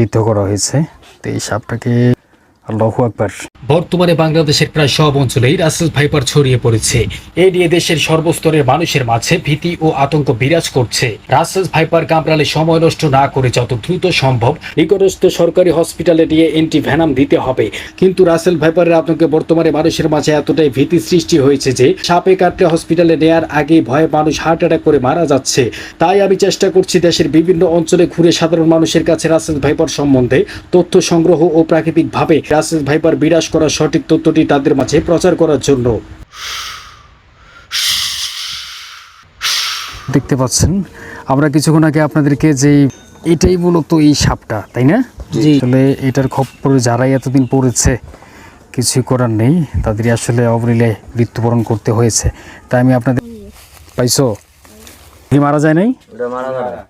বিদ্ধ করা হয়েছে। তো এই সাপটাকে আল্লাহু আকবার বর্তমানে বাংলাদেশের প্রায় সব অঞ্চলেই রাসেল ভাইপার ছড়িয়ে পড়েছে। এ নিয়ে দেশের সর্বস্তরের মানুষের মাঝে ভীতি ও আতঙ্ক বিরাজ করছে। রাসেল ভাইপার কামড়ালে সময় নষ্ট না করে যত দ্রুত সম্ভব নিকটস্থ সরকারি হসপিটালে নিয়ে এন্টি ভ্যানাম দিতে হবে। কিন্তু রাসেল ভাইপারের আতঙ্কে বর্তমানে মানুষের মাঝে এতটাই ভীতি সৃষ্টি হয়েছে যে সাপে কাটলে হসপিটালে নেয়ার আগে ভয়ে মানুষ হার্ট অ্যাটাক করে মারা যাচ্ছে। তাই আমি চেষ্টা করছি দেশের বিভিন্ন অঞ্চলে ঘুরে সাধারণ মানুষের কাছে রাসেল ভাইপার সম্বন্ধে তথ্য সংগ্রহ ও প্রাকৃতিকভাবে রাসেল ভাইপার বিরাজ করার সঠিক তথ্যটি তাদের মাঝে প্রচার করার জন্য। দেখতে পাচ্ছেন আমরা কিছুক্ষণ আগে আপনাদেরকে যে এটাই মূলত এই সাপটা তাই না? আসলে এটার খপ্পরে যারাই এতদিন পড়েছে কিছু করার নেই। তাদেরই আসলে অবরিলে মৃত্যুবরণ করতে হয়েছে। তাই আমি আপনাদের পাইছো? কি মারা যায় নাই? মারা যাবে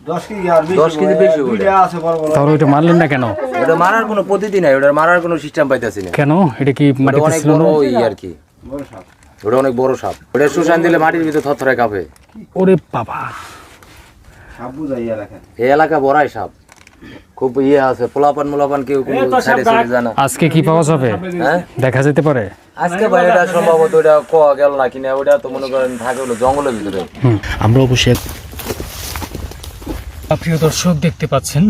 দশ কেজি আর দশ কেজি বেশি ওটা। আছে বড় বড়। তাহলে ওইটা মারলেন না কেন? ওটা মারার কোনো পদ্ধতি নাই ওটা মারার কোনো সিস্টেম পাইতেছি না কেন? এটা কি অনেক বড় ওই আর কি। বড় সাপ। ওটা অনেক বড় সাপ। ওটা শুষান দিলে মাটির ভিতর থরথরে কাঁপে। ওরে বাবা। এই এলাকা বড়াই সাপ। খুব ইয়ে আছে পোলাপান মোলাপান কেউ কোনো সাইডে চলে যায় না। আজকে কি পাওয়া যাবে? হ্যাঁ? দেখা যেতে পারে। আজকে ভাই এটা সম্ভবত ওটা ক গেল না কিনা ওটা তো মনে করেন থাকে হলো জঙ্গলের ভিতরে। আমরা অবশ্যই প্রিয় দর্শক দেখতে পাচ্ছেন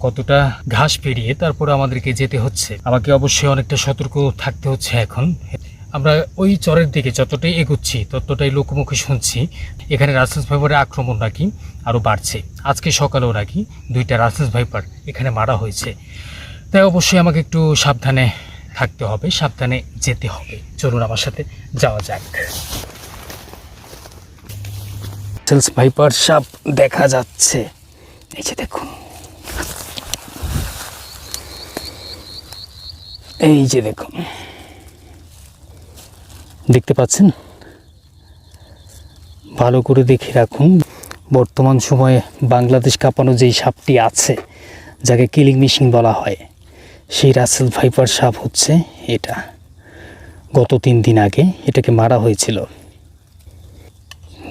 কতটা ঘাস পেরিয়ে তারপর আমাদেরকে যেতে হচ্ছে। আমাকে অবশ্যই অনেকটা সতর্ক থাকতে হচ্ছে এখন। আমরা ওই চরের দিকে যতটাই এগুচ্ছি, ততটাই লোকমুখে শুনছি, এখানে রাসেন্স ভাইপারের আক্রমণ নাকি আরও বাড়ছে। আজকে সকালেও নাকি দুইটা রাসেন্স ভাইপার এখানে মারা হয়েছে। তাই অবশ্যই আমাকে একটু সাবধানে থাকতে হবে, সাবধানে যেতে হবে। চলুন আমার সাথে যাওয়া যাক। ভাইপার সাপ দেখা যাচ্ছে। এই যে দেখুন। এই যে দেখুন। দেখতে পাচ্ছেন? ভালো করে দেখে রাখুন। বর্তমান সময়ে বাংলাদেশ কাঁপানো যেই সাপটি আছে, যাকে কিলিং মেশিন বলা হয়, সেই রাসেল ভাইপার সাপ হচ্ছে এটা। গত তিন দিন আগে এটাকে মারা হয়েছিল।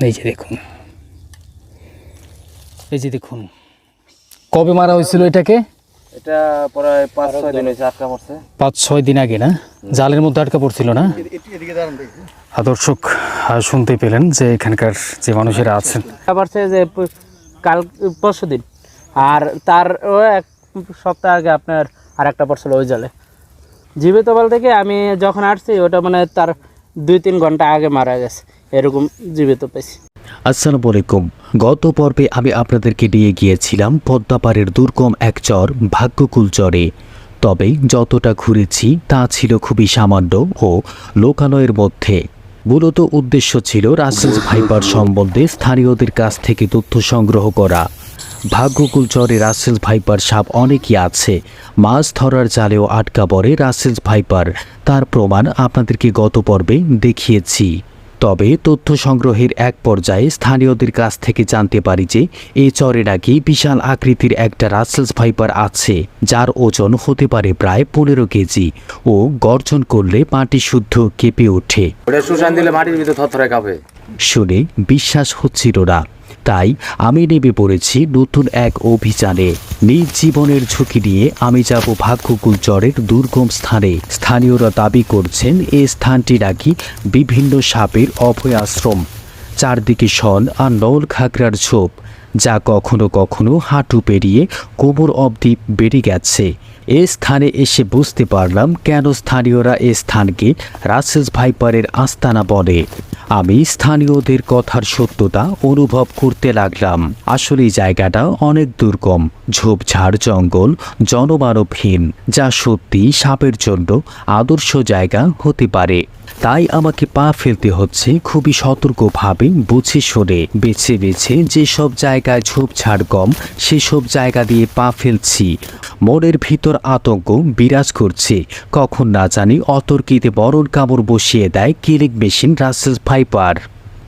এই যে দেখুন। এই যে দেখুন। কবে মারা হয়েছিল এটাকে? এটা প্রায় পাঁচ ছয় দিন হয়েছে আটকা পড়ছে। পাঁচ ছয় দিন আগে না? জালের মধ্যে আটকা পড়ছিল না? এদিকে দাঁড়ান দেখি। আদর্শক আহ, শুনতে পেলেন যে এখানকার যে মানুষেরা আছেন। পারছে যে কাল পরশু দিন। আর তার এক সপ্তাহ আগে আপনার আর একটা পড়ছিল ওই জলে। জীবিত বল থেকে আমি যখন আসছি ওটা মানে তার দুই তিন ঘণ্টা আগে মারা গেছে। এরকম জীবিত পেয়েছি। আসসালামু আলাইকুম। গত পর্বে আমি আপনাদেরকে নিয়ে গিয়েছিলাম পদ্মাপাড়ের দুর্গম এক চর ভাগ্যকুল চরে। তবে যতটা ঘুরেছি তা ছিল খুবই সামান্য ও লোকালয়ের মধ্যে। মূলত উদ্দেশ্য ছিল রাসেলস ভাইপার সম্বন্ধে স্থানীয়দের কাছ থেকে তথ্য সংগ্রহ করা। ভাগ্যকুল চরে রাসেলস ভাইপার সাপ অনেকই আছে। মাছ ধরার জালেও আটকা পড়ে রাসেলস ভাইপার। তার প্রমাণ আপনাদেরকে গত পর্বে দেখিয়েছি। তবে তথ্য সংগ্রহের এক পর্যায়ে স্থানীয়দের কাছ থেকে জানতে পারি যে এই চরে নাকি বিশাল আকৃতির একটা রাসেলস ভাইপার আছে যার ওজন হতে পারে প্রায় পনেরো কেজি ও গর্জন করলে মাটি শুদ্ধ কেঁপে ওঠে। শুনে বিশ্বাস হচ্ছিল না। তাই আমি নেমে পড়েছি নতুন এক অভিযানে। নিজ জীবনের ঝুঁকি নিয়ে আমি যাব ভাগ্যকুল চরের দুর্গম স্থানে। স্থানীয়রা দাবি করছেন এ স্থানটি নাকি বিভিন্ন সাপের অভয় আশ্রম চারদিকে শন আর নল খাগড়ার ঝোপ। যা কখনো কখনো হাঁটু পেরিয়ে কোমর অবধি বেড়ে গেছে। এ স্থানে এসে বুঝতে পারলাম কেন স্থানীয়রা এ স্থানকে রাসেলস ভাইপারের আস্তানা বলে। আমি স্থানীয়দের কথার সত্যতা অনুভব করতে লাগলাম। আসলে জায়গাটা অনেক দুর্গম, ঝোপঝাড় জঙ্গল, জনমানবহীন, যা সত্যি সাপের জন্য আদর্শ জায়গা হতে পারে। তাই আমাকে পা ফেলতে হচ্ছে খুবই সতর্কভাবে বুঝে শুনে, বেছে বেছে যেসব জায়গায় ঝোপঝাড় কম সেসব জায়গা দিয়ে পা ফেলছি। মনের ভিতর আতঙ্ক বিরাজ করছে। কখন না জানি অতর্কিতে বরণ কামড় বসিয়ে দেয় কিলিং মেশিন রাসেল ভাইপার।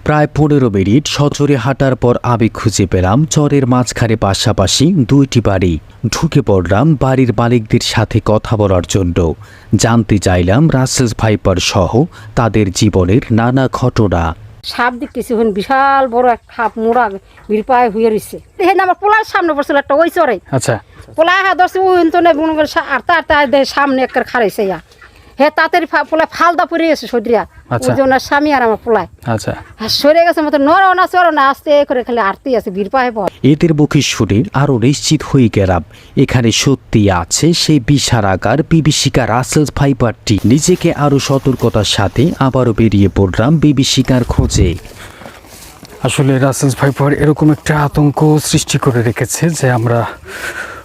প্রায় পনেরো মিনিট সচরে হাঁটার পর আমি খুঁজে পেলাম চরের মাঝখানে পাশাপাশি দুইটি বাড়ি। ঢুকে পড়লাম বাড়ির মালিকদের সাথে কথা বলার জন্য। জানতে চাইলাম রাসেলস ভাইপার সহ তাদের জীবনের নানা ঘটনা। সাপ দেখতেছি হন বিশাল বড় এক সাপ মোড়া বীর পায়ে হয়ে রয়েছে দেখেন আমার পোলার সামনে পড়ছিল একটা ওই চরে আচ্ছা। পোলা হা ধরছে ওই তো নেই আটটা সামনে একটা খারাইছে ইয়া। হে তাড়াতাড়ি ফা- পোলা ফালদা পড়ে গেছে সদরিয়া। আচ্ছা। ওই যে ওনার স্বামী আর আমার পোলায়। আচ্ছা। আর সরে গেছে মতো নর না না আস্তে করে খালি আরতেই আছে বীর পায়ে পড় এদের শুনে আরও নিশ্চিত হয়ে গেলাম। এখানে সত্যি আছে সেই বিশারাকার বিভীষিকা রাসেলস ফাইবারটি নিজেকে আরও সতর্কতার সাথে আবারও বেরিয়ে পড়লাম বিভীষিকার খোঁজে। আসলে রাসেলস ভাইপার এরকম একটা আতঙ্ক সৃষ্টি করে রেখেছে যে আমরা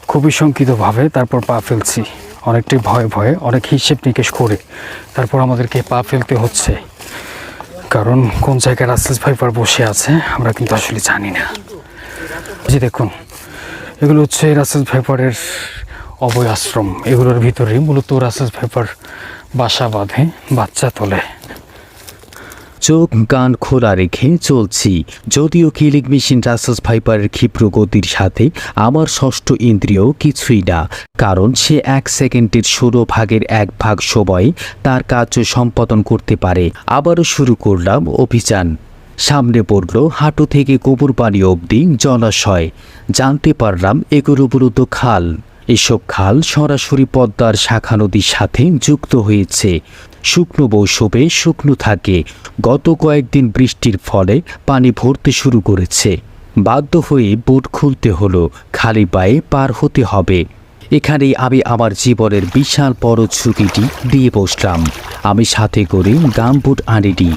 খুবই শঙ্কিতভাবে তারপর পা ফেলছি। অনেকটাই ভয়ে ভয়ে, অনেক হিসেব নিকেশ করে তারপর আমাদেরকে পা ফেলতে হচ্ছে। কারণ কোন জায়গায় রাসেলস ভাইপার বসে আছে, আমরা কিন্তু আসলে জানি না। যে দেখুন, এগুলো হচ্ছে রাসেলস ভাইপারের অভয় আশ্রম এগুলোর ভিতরেই মূলত রাসেলস ভাইপার বাসা বাঁধে, বাচ্চা তোলে। চোখ, কান খোলা রেখে চলছি। যদিও কিলিং মেশিন রাসাস ফাইবারের ক্ষিপ্র গতির সাথে আমার ষষ্ঠ ইন্দ্রিয় কিছুই না, কারণ সে এক সেকেন্ডের ষোলো ভাগের এক ভাগ সময় তার কার্য সম্পাদন করতে পারে। আবারও শুরু করলাম অভিযান। সামনে পড়ল হাঁটু থেকে গোবর পানি অবধি জলাশয়। জানতে পারলাম এগুলো খাল। এসব খাল সরাসরি পদ্মার শাখা নদীর সাথে যুক্ত হয়েছে। শুকনো মৌসুমে শুকনো থাকে। গত কয়েকদিন বৃষ্টির ফলে পানি ভরতে শুরু করেছে। বাধ্য হয়ে বোট খুলতে হলো। খালি পায়ে পার হতে হবে। এখানেই আমি আমার জীবনের বিশাল বড় ঝুঁকিটি দিয়ে বসলাম। আমি সাথে করে গামবুট আনিনি,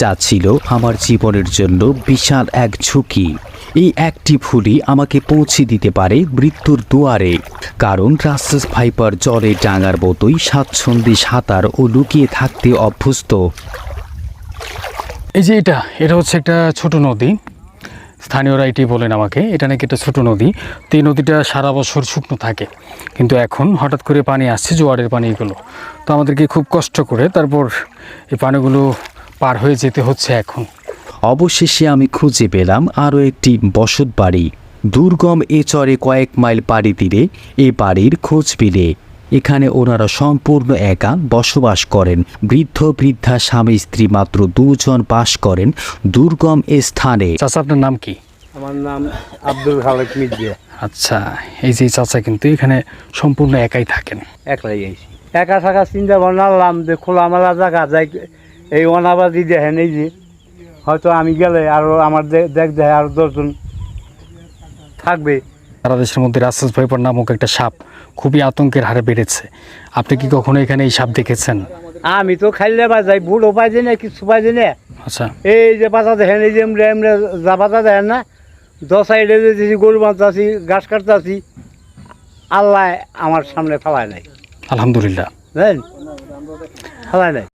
যা ছিল আমার জীবনের জন্য বিশাল এক ঝুঁকি। এই একটি ভুলই আমাকে পৌঁছে দিতে পারে মৃত্যুর দুয়ারে, কারণ রাস্তাস ভাইপার জলে ডাঙার মতোই স্বাচ্ছন্দ্যে সাঁতার ও লুকিয়ে থাকতে অভ্যস্ত। এই যে এটা এটা হচ্ছে একটা ছোট নদী। স্থানীয়রা এটি বলেন আমাকে, এটা নাকি একটা ছোটো নদী, তো এই নদীটা সারা বছর শুকনো থাকে। কিন্তু এখন হঠাৎ করে পানি আসছে, জোয়ারের পানি এগুলো তো আমাদেরকে খুব কষ্ট করে তারপর এই পানিগুলো পার হয়ে যেতে হচ্ছে এখন। অবশেষে আমি খুঁজে পেলাম আরও একটি বসত বাড়ি। দুর্গম এ চরে কয়েক মাইল পাড়ি দিলে এ বাড়ির খোঁজ পেলে এখানে ওনারা সম্পূর্ণ একা বসবাস করেন। বৃদ্ধ বৃদ্ধা স্বামী স্ত্রী মাত্র দুজন বাস করেন দুর্গম এ স্থানে। চাচা আপনার নাম কি? আমার নাম আব্দুল খালেক মির্জা। আচ্ছা এই যে এই চাচা কিন্তু এখানে সম্পূর্ণ একাই থাকেন। একলাই আইছি। একা থাকা চিন্তা ভাবনা আনলাম যে খোলামেলা জায়গা যাই এই অনাবাদি দেখেন এই যে। হয়তো আমি গেলে আরও আমার দেখ দেখে আরও দশজন থাকবে। সারা দেশের মধ্যে রাসেস ভাইপার নামক একটা সাপ খুবই আতঙ্কের হারে বেড়েছে। আপনি কি কখনো এখানে এই সাপ দেখেছেন? আমি তো খাইলে বাজাই বুড়ো পাইছি না কিছু পাইছি না। আচ্ছা। এই যে পাতা দেখেন এই যে এমরে এমরে যা পাতা দেখেন না দশ সাইডে যেতেছি গরু বাঁধতাছি ঘাস কাটতাছি আল্লাহ আমার সামনে ফেলায় নাই। আলহামদুলিল্লাহ। বুঝলেন ফেলায় নাই।